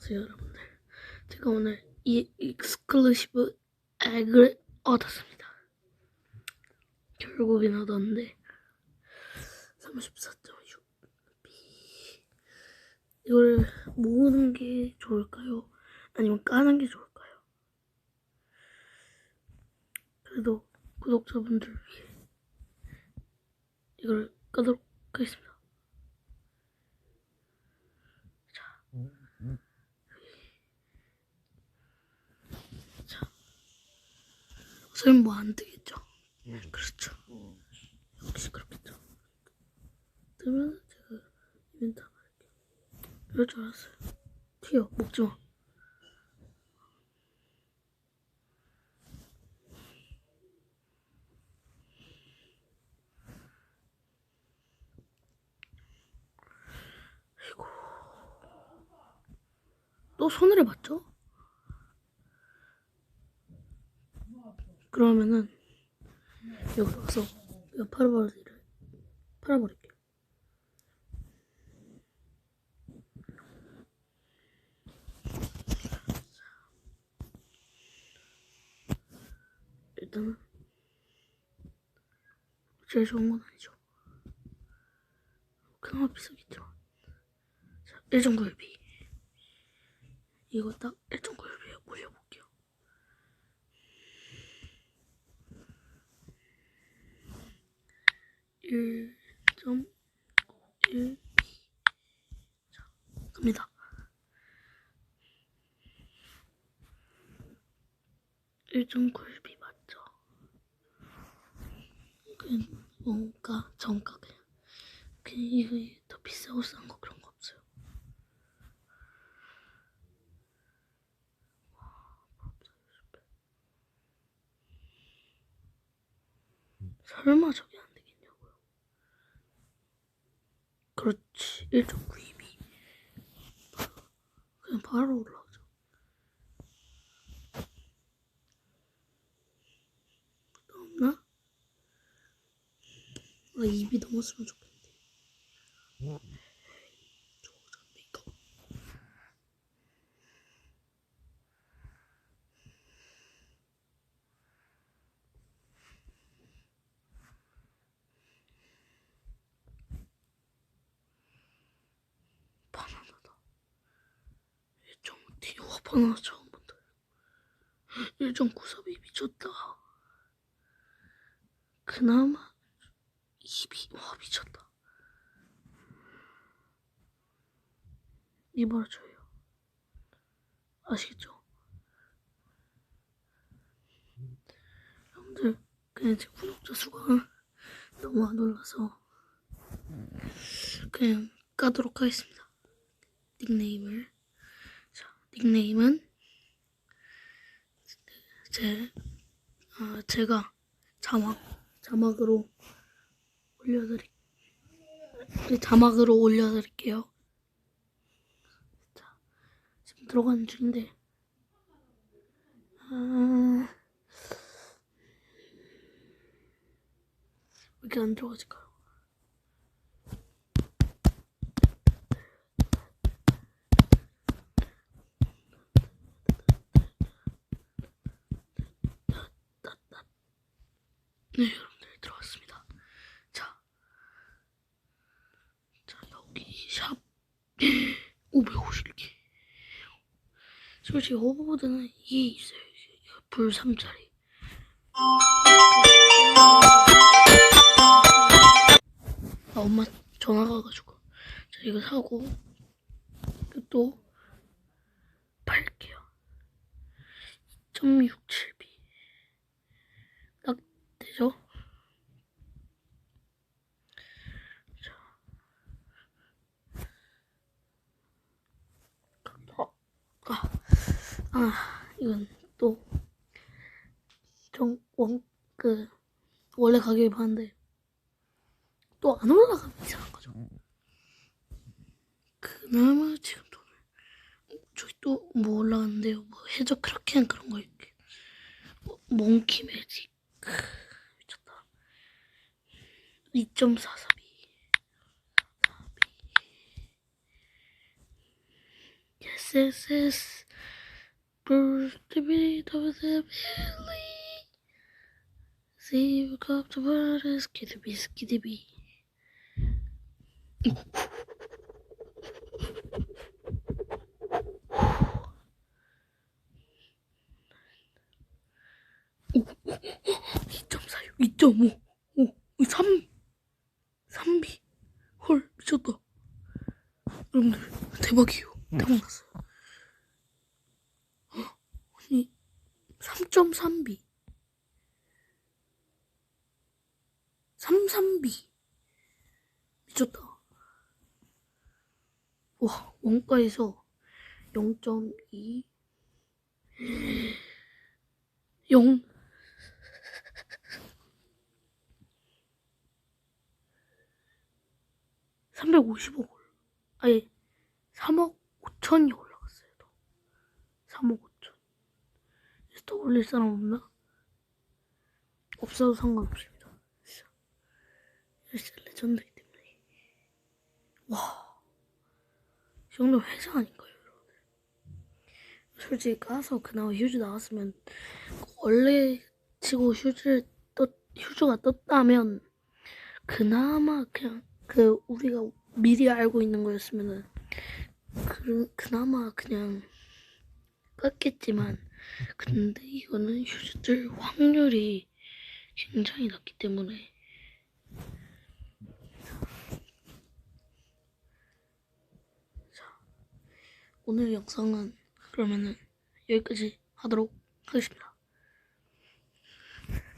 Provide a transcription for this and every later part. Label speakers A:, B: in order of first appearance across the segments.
A: 안녕하세요 여러분들 제가 오늘 이 익스클루시브 액을 얻었습니다 결국엔 얻었는데 34.6B 이걸 모으는 게 좋을까요? 아니면 까는 게 좋을까요? 그래도 구독자분들 위해 이걸 까도록 하겠습니다 설마 뭐안 되겠죠? 그렇죠. 역시 그렇겠죠. 그러면 제가 이벤트 한번 할게요. 이럴 줄 알았어요. 튀어, 먹지 마. 아이고. 또 손해를 봤죠? 그러면은 여기 와서 이거 팔아버리를 팔아버릴게요. 일단은 제일 좋은 건 아니죠. 그나마 비싸겠죠. 자, 1.9비 이거 딱 1.9 1.1 자, 갑니다. 일종 굴비 맞죠? 그냥 뭔가 정가 그냥 그냥 이게 더 비싸고 싼 거 그런 거 없어요. 음. 설마 저게 그렇지. 1.9입이. 그냥 바로 올라오죠 또 없나? 아 입이 넘었으면 좋겠는데 좋았네 이거 바나나다 1.5T 와 바나나 처음 본다 1.93이 미쳤다. 그나마 2비 와 미쳤다. 이봐라 저예요. 아시겠죠? 여러분들 그냥 제 구독자 수가 너무 안 올라서 그냥 까도록 하겠습니다. 닉네임을. 자 닉네임은 제 아, 제가 자막 자막으로 올려드릴 자막으로 올려드릴게요. 자 지금 들어가는 중인데 아, 왜 이렇게 안 들어가질까요? 네, 여러분들 들어왔습니다. 자, 자 여기 샵 550개. 솔직히 호버보드는 이게 있어요. 불 3짜리. 아, 엄마 전화가 와가지고 자 이거 사고 또 팔게요. 2.67B 딱 되죠? 어, 아, 아, 이건 또, 좀, 원, 그, 원래 가격이 봤는데, 또 안 올라가면 이상한 거죠. 그나마 지금 돈을, 어, 저기 또 뭐 올라갔는데요. 뭐, 해적 크라켄 그런 거 이렇게. 뭐, 몽키 매직. 크, 미쳤다. 2.44B. SSS birthday of the valley See you up to water skiddy skiddy 오, 2.46, 2.5, 오, 3, 3비. 헐, 미쳤다. 여러분들, 대박이에요. 대박 났어요. 헉, 아니, 3.3비. 33비. 미쳤다. 와, 원가에서 0.2, 0, 350억 올 아니 3억 5천이 올라갔어요 더 3억 5천 더 올릴 사람 없나? 없어도 상관없습니다. 진짜 레전드이기 때문에. 와 이 정도 회사 아닌가요 여러분들? 솔직히 가서 그나마 휴즈 나왔으면 원래 치고 휴즈를 떴, 휴즈가 떴다면 그나마 그냥 그 우리가 미리 알고 있는 거였으면은 그 그나마 그냥 깎겠지만 근데 이거는 휴즈들 확률이 굉장히 낮기 때문에 자 오늘 영상은 그러면은 여기까지 하도록 하겠습니다.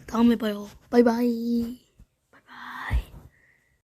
A: 다음에 봐요. 바이바이.